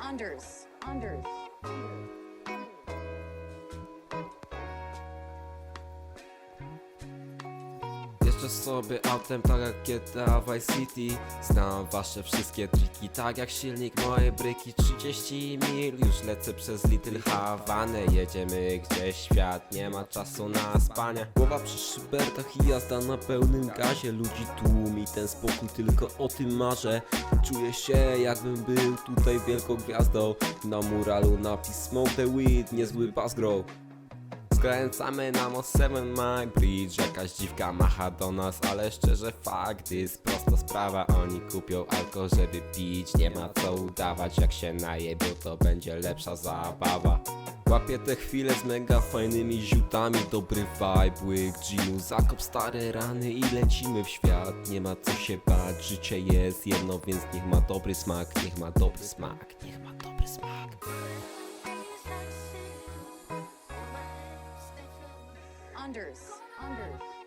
Unders, unders. Jeżdżę sobie autem tak jak GTA Vice City. Znam wasze wszystkie triki tak jak silnik moje bryki. 30 mil już lecę przez Little Havanę. Jedziemy gdzieś świat nie ma czasu na spanie. Głowa przy szybertach i jazda na pełnym gazie. Ludzi tłum i ten spokój tylko o tym marzę. Czuję się jakbym był tutaj wielką gwiazdą. Na muralu napis Smoke the weed, niezły bass grow Skręcamy na most 7 Mile Bridge. Jakaś dziwka macha do nas, ale szczerze fakt jest prosta sprawa. Oni kupią alko, żeby pić Nie ma co udawać, jak się najebią to będzie lepsza zabawa. Łapię te chwile z mega fajnymi ziutami. Dobry vibe, łyk ginu Zakop stare rany i lecimy w świat. Nie ma co się bać, życie jest jedno Więc niech ma dobry smak, niech ma dobry smak Niech ma dobry smak Anders. Anders.